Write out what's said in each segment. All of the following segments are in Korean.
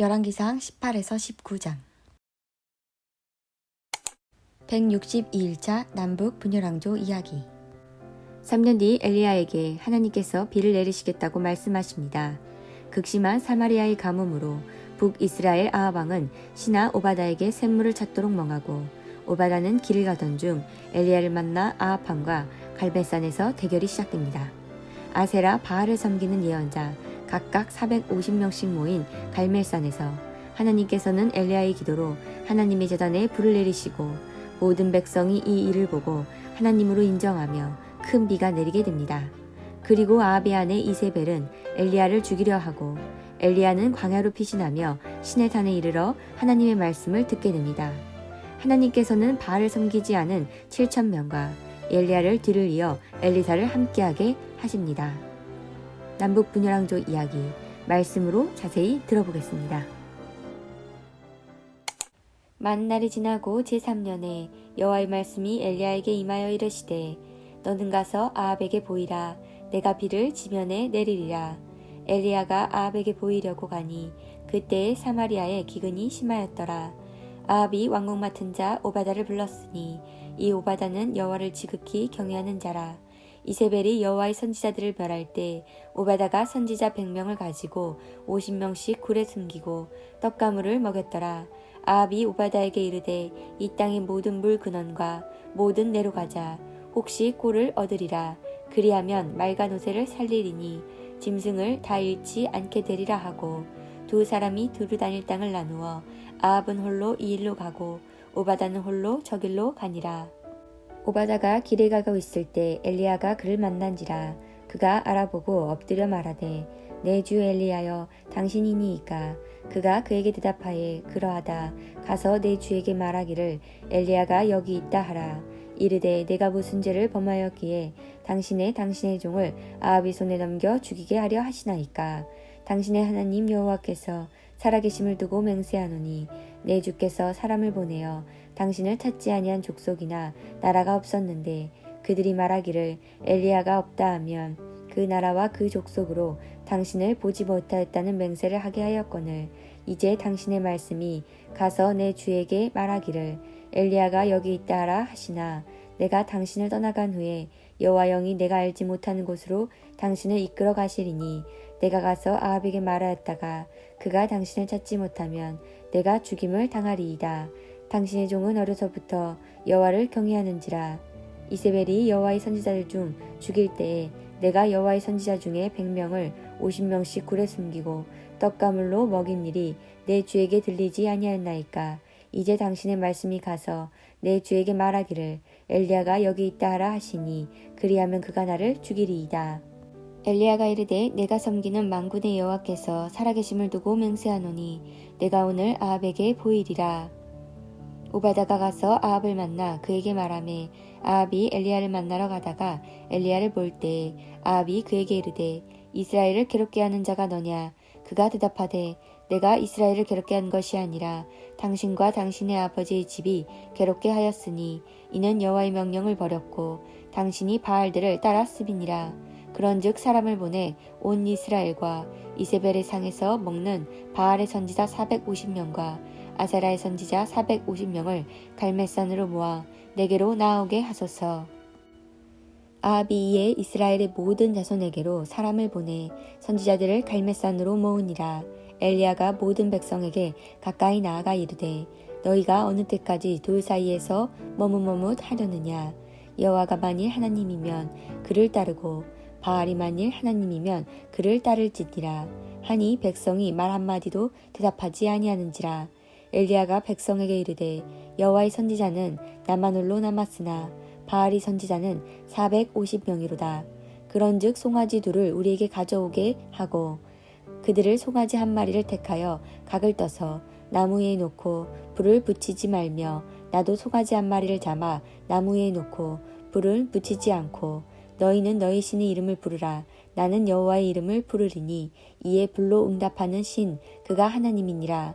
열왕기상 18에서 19장 162일차 남북 분열왕조 이야기 3년 뒤 엘리야에게 하나님께서 비를 내리시겠다고 말씀하십니다. 극심한 사마리아의 가뭄으로 북이스라엘 아합왕은 신하 오바다에게 샘물을 찾도록 멍하고 오바다는 길을 가던 중 엘리야를 만나 아합왕과 갈베산에서 대결이 시작됩니다. 아세라 바알을 섬기는 예언자 각각 450명씩 모인 갈멜산에서 하나님께서는 엘리야의 기도로 하나님의 재단에 불을 내리시고 모든 백성이 이 일을 보고 하나님으로 인정하며 큰 비가 내리게 됩니다. 그리고 아합의 이세벨은 엘리야를 죽이려 하고 엘리야는 광야로 피신하며 신의 산에 이르러 하나님의 말씀을 듣게 됩니다. 하나님께서는 바알을 섬기지 않은 7천 명과 엘리야를 뒤를 이어 엘리사를 함께하게 하십니다. 남북 분열왕조 이야기 말씀으로 자세히 들어보겠습니다. 만 날이 지나고 제3년에 여호와의 말씀이 엘리야에게 임하여 이르시되 너는 가서 아합에게 보이라. 내가 비를 지면에 내리리라. 엘리야가 아합에게 보이려고 가니 그때에 사마리아에 기근이 심하였더라. 아합이 왕궁 맡은 자 오바다를 불렀으니 이 오바다는 여호와를 지극히 경외하는 자라 이세벨이 여호와의 선지자들을 멸할 때 오바다가 선지자 100명을 가지고 50명씩 굴에 숨기고 떡가물을 먹였더라. 아합이 오바다에게 이르되 이 땅의 모든 물 근원과 모든 내로 가자. 혹시 꼴을 얻으리라. 그리하면 맑은 옷을 살리리니 짐승을 다 잃지 않게 되리라 하고 두 사람이 두루 다닐 땅을 나누어 아합은 홀로 이 일로 가고 오바다는 홀로 저길로 가니라. 오바다가 길에 가고 있을 때 엘리야가 그를 만난지라 그가 알아보고 엎드려 말하되 내 주 엘리야여 당신이니이까 그가 그에게 대답하에 그러하다. 가서 내 주에게 말하기를 엘리야가 여기 있다 하라. 이르되 내가 무슨 죄를 범하였기에 당신의 당신의 종을 아합이 손에 넘겨 죽이게 하려 하시나이까 당신의 하나님 여호와께서 살아계심을 두고 맹세하노니 내 주께서 사람을 보내어 당신을 찾지 아니한 족속이나 나라가 없었는데 그들이 말하기를 엘리야가 없다 하면 그 나라와 그 족속으로 당신을 보지 못하였다는 맹세를 하게 하였거늘 이제 당신의 말씀이 가서 내 주에게 말하기를 엘리야가 여기 있다 하라 하시나 내가 당신을 떠나간 후에 여호와 영이 내가 알지 못하는 곳으로 당신을 이끌어 가시리니 내가 가서 아합에게 말하였다가 그가 당신을 찾지 못하면 내가 죽임을 당하리이다. 당신의 종은 어려서부터 여호와를 경외하는지라 이세벨이 여호와의 선지자들 중 죽일 때에 내가 여호와의 선지자 중에 100명을 50명씩 굴에 숨기고 떡가물로 먹인 일이 내 주에게 들리지 아니하였나이까 이제 당신의 말씀이 가서 내 주에게 말하기를 엘리야가 여기 있다 하라 하시니 그리하면 그가 나를 죽이리이다. 엘리야가 이르되 내가 섬기는 만군의 여호와께서 살아계심을 두고 맹세하노니 내가 오늘 아합에게 보이리라. 오바다가 가서 아합을 만나 그에게 말하매 아합이 엘리야를 만나러 가다가 엘리야를 볼 때 아합이 그에게 이르되 이스라엘을 괴롭게 하는 자가 너냐? 그가 대답하되 내가 이스라엘을 괴롭게 한 것이 아니라 당신과 당신의 아버지의 집이 괴롭게 하였으니 이는 여호와의 명령을 버렸고 당신이 바알들을 따랐음이니라. 그런즉 사람을 보내 온 이스라엘과 이세벨의 상에서 먹는 바알의 선지자 450명과 아세라의 선지자 450명을 갈멜산으로 모아 내게로 나오게 하소서. 이에 이스라엘의 모든 자손에게로 사람을 보내 선지자들을 갈멜산으로 모으니라. 엘리야가 모든 백성에게 가까이 나아가 이르되 너희가 어느 때까지 돌 사이에서 머뭇머뭇 하려느냐 여호와가 만일 하나님이면 그를 따르고 바알이 만일 하나님이면 그를 따를지니라 하니 백성이 말 한마디도 대답하지 아니하는지라 엘리야가 백성에게 이르되 여호와의 선지자는 나만 홀로 남았으나 바알이 선지자는 450명이로다. 그런즉 송아지 둘을 우리에게 가져오게 하고 그들을 송아지 한 마리를 택하여 각을 떠서 나무 위에 놓고 불을 붙이지 말며 나도 송아지 한 마리를 잡아 나무 위에 놓고 불을 붙이지 않고 너희는 너희 신의 이름을 부르라 나는 여호와의 이름을 부르리니 이에 불로 응답하는 신 그가 하나님이니라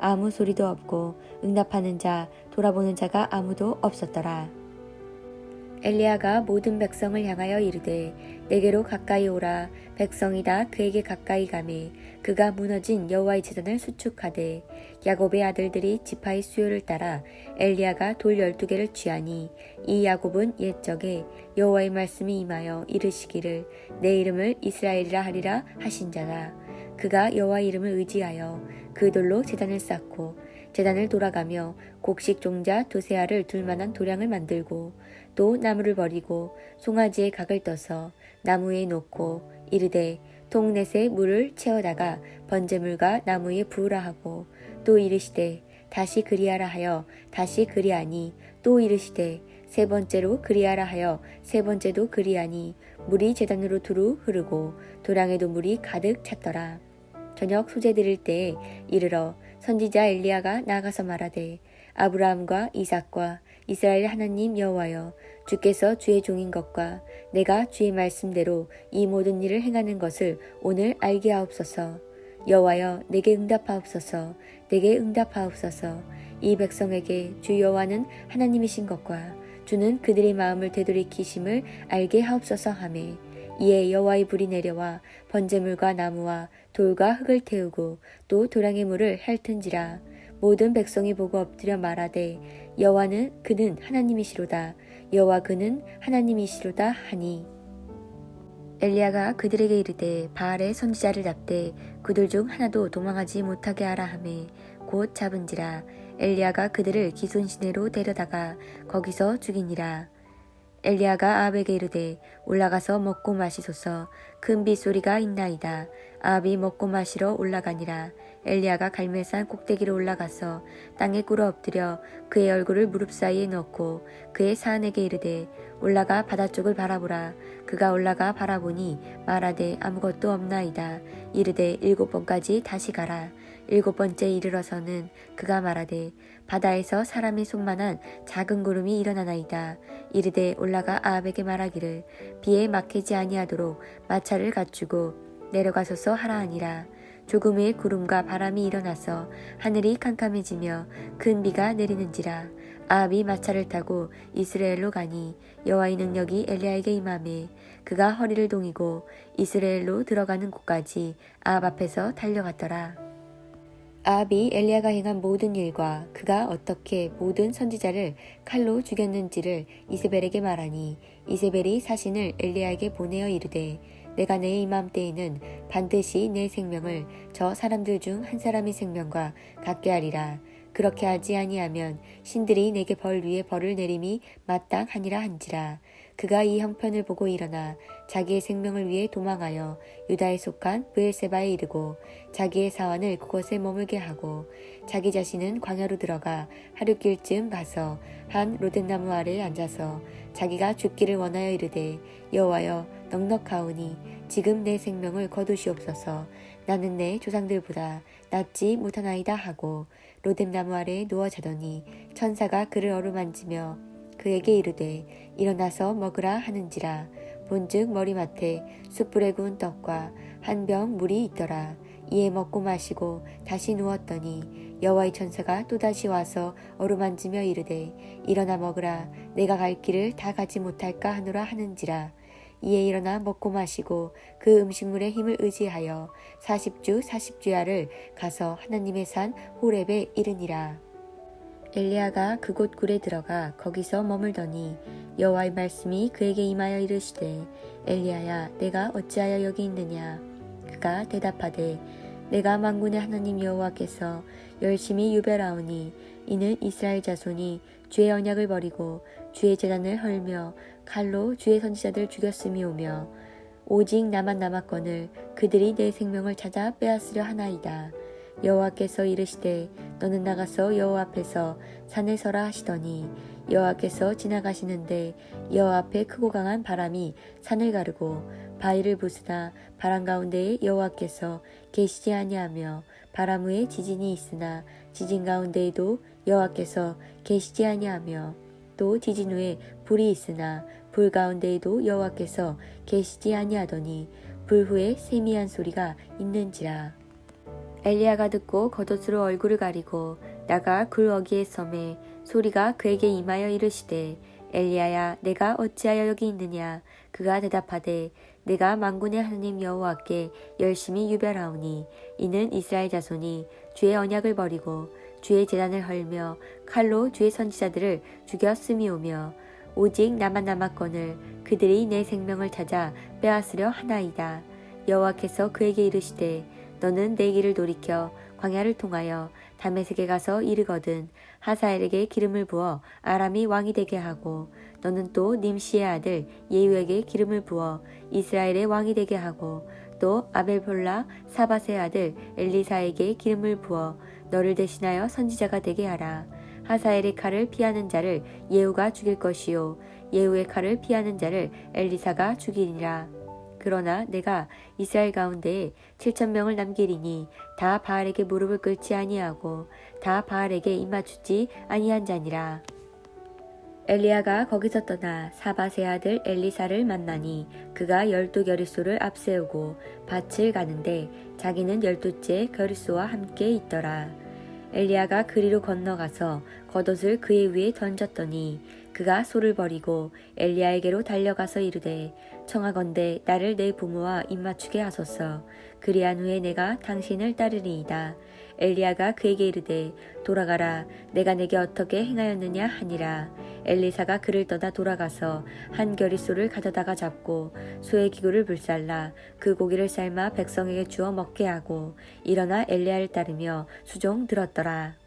아무 소리도 없고 응답하는 자 돌아보는 자가 아무도 없었더라. 엘리야가 모든 백성을 향하여 이르되 내게로 가까이 오라. 백성이 다 그에게 가까이 가매. 그가 무너진 여호와의 제단을 수축하되 야곱의 아들들이 지파의 수요를 따라 엘리야가 돌 열두 개를 취하니 이 야곱은 옛적에 여호와의 말씀이 임하여 이르시기를 내 이름을 이스라엘이라 하리라 하신 자라 그가 여호와 이름을 의지하여 그 돌로 제단을 쌓고 제단을 돌아가며 곡식 종자 두세 알을 둘 만한 도량을 만들고 또 나무를 버리고 송아지의 각을 떠서 나무에 놓고 이르되 통넷에 물을 채워다가 번제물과 나무에 부으라 하고 또 이르시되 다시 그리하라 하여 다시 그리하니 또 이르시되 세 번째로 그리하라 하여 세 번째도 그리하니 물이 제단으로 두루 흐르고 도량에도 물이 가득 찼더라. 저녁 소재 드릴 때에 이르러 선지자 엘리야가 나가서 말하되 아브라함과 이삭과 이스라엘 하나님 여호와여 주께서 주의 종인 것과 내가 주의 말씀대로 이 모든 일을 행하는 것을 오늘 알게 하옵소서. 여호와여 내게 응답하옵소서. 내게 응답하옵소서. 이 백성에게 주 여호와는 하나님이신 것과 주는 그들의 마음을 되돌이키심을 알게 하옵소서 하매 이에 여호와의 불이 내려와 번제물과 나무와 돌과 흙을 태우고 또 도량의 물을 핥은지라. 모든 백성이 보고 엎드려 말하되 여호와는 그는 하나님이시로다. 여호와 그는 하나님이시로다 하니. 엘리야가 그들에게 이르되 바알의 선지자를 잡되 그들 중 하나도 도망하지 못하게 하라 하매 곧 잡은지라. 엘리야가 그들을 기손 시내로 데려다가 거기서 죽이니라 엘리야가 아합에게 이르되 올라가서 먹고 마시소서. 큰 빗소리가 있나이다. 아합이 먹고 마시러 올라가니라 엘리야가 갈멜산 꼭대기로 올라가서 땅에 꿇어 엎드려 그의 얼굴을 무릎 사이에 넣고 그의 사안에게 이르되 올라가 바다 쪽을 바라보라 그가 올라가 바라보니 말하되 아무것도 없나이다 이르되 일곱 번까지 다시 가라 일곱 번째 이르러서는 그가 말하되 바다에서 사람의 손만한 작은 구름이 일어나나이다. 이르되 올라가 아합에게 말하기를 비에 막히지 아니하도록 마차를 갖추고 내려가소서 하라 하니라. 조금의 구름과 바람이 일어나서 하늘이 캄캄해지며 큰 비가 내리는지라. 아합이 마차를 타고 이스라엘로 가니 여호와의 능력이 엘리야에게 임함에 그가 허리를 동이고 이스라엘로 들어가는 곳까지 아합 앞에서 달려갔더라. 아합이 엘리야가 행한 모든 일과 그가 어떻게 모든 선지자를 칼로 죽였는지를 이세벨에게 말하니 이세벨이 사신을 엘리야에게 보내어 이르되 내가 내 이맘때에는 반드시 내 생명을 저 사람들 중 한 사람의 생명과 같게 하리라. 그렇게 하지 아니하면 신들이 내게 벌 위에 벌을 내림이 마땅하니라 한지라. 그가 이 형편을 보고 일어나 자기의 생명을 위해 도망하여 유다에 속한 브엘세바에 이르고 자기의 사원을 그곳에 머물게 하고 자기 자신은 광야로 들어가 하루길쯤 가서 한 로뎀나무 아래에 앉아서 자기가 죽기를 원하여 이르되 여호와여 넉넉하오니 지금 내 생명을 거두시옵소서. 나는 내 조상들보다 낫지 못하나이다 하고 로뎀나무 아래에 누워 자더니 천사가 그를 어루만지며 그에게 이르되 일어나서 먹으라 하는지라. 본즉 머리맡에 숯불에 구운 떡과 한 병 물이 있더라. 이에 먹고 마시고 다시 누웠더니 여호와의 천사가 또다시 와서 어루만지며 이르되 일어나 먹으라. 내가 갈 길을 다 가지 못할까 하노라 하는지라 이에 일어나 먹고 마시고 그 음식물의 힘을 의지하여 40주 40주야를 가서 하나님의 산 호렙에 이르니라. 엘리야가 그곳 굴에 들어가 거기서 머물더니 여호와의 말씀이 그에게 임하여 이르시되 엘리야야 내가 어찌하여 여기 있느냐 그가 대답하되 내가 만군의 하나님 여호와께서 열심히 유별하오니 이는 이스라엘 자손이 주의 언약을 버리고 주의 재단을 헐며 칼로 주의 선지자들 죽였음이오며 오직 나만 남았거늘 그들이 내 생명을 찾아 빼앗으려 하나이다. 여호와께서 이르시되 너는 나가서 여호와 앞에서 산에 서라 하시더니 여호와께서 지나가시는데 여호와 앞에 크고 강한 바람이 산을 가르고 바위를 부수나 바람 가운데에 여호와께서 계시지 아니하며 바람 후에 지진이 있으나 지진 가운데에도 여호와께서 계시지 아니하며 또 지진 후에 불이 있으나 불 가운데에도 여호와께서 계시지 아니하더니 불 후에 세미한 소리가 있는지라. 엘리야가 듣고 겉옷으로 얼굴을 가리고 나가 굴 어기에 섬에 소리가 그에게 임하여 이르시되 엘리야야 내가 어찌하여 여기 있느냐? 그가 대답하되 내가 만군의 하나님 여호와께 열심히 유별하오니 이는 이스라엘 자손이 주의 언약을 버리고 주의 재단을 헐며 칼로 주의 선지자들을 죽였음이오며 오직 나만 남았거늘 그들이 내 생명을 찾아 빼앗으려 하나이다. 여호와께서 그에게 이르시되 너는 내 길을 돌이켜 광야를 통하여 다메섹에 가서 이르거든 하사엘에게 기름을 부어 아람이 왕이 되게 하고 너는 또 님시의 아들 예후에게 기름을 부어 이스라엘의 왕이 되게 하고 또 아벨볼라 사바의 아들 엘리사에게 기름을 부어 너를 대신하여 선지자가 되게 하라 하사엘의 칼을 피하는 자를 예후가 죽일 것이요 예후의 칼을 피하는 자를 엘리사가 죽이리라 그러나 내가 이스라엘 가운데에 7천 명을 남기리니 다 바알에게 무릎을 꿇지 아니하고 다 바알에게 입맞추지 아니한 자니라. 엘리야가 거기서 떠나 사바세 아들 엘리사를 만나니 그가 열두 겨릿소를 앞세우고 밭을 가는데 자기는 열두째 겨릿소와 함께 있더라. 엘리야가 그리로 건너가서 겉옷을 그의 위에 던졌더니 그가 소를 버리고 엘리야에게로 달려가서 이르되 청하건대 나를 내 부모와 입맞추게 하소서. 그리한 후에 내가 당신을 따르리이다 엘리야가 그에게 이르되 돌아가라. 내가 내게 어떻게 행하였느냐 하니라. 엘리사가 그를 떠나 돌아가서 한 겨릿소를 가져다가 잡고 소의 기구를 불살라. 그 고기를 삶아 백성에게 주어 먹게 하고 일어나 엘리야를 따르며 수종 들었더라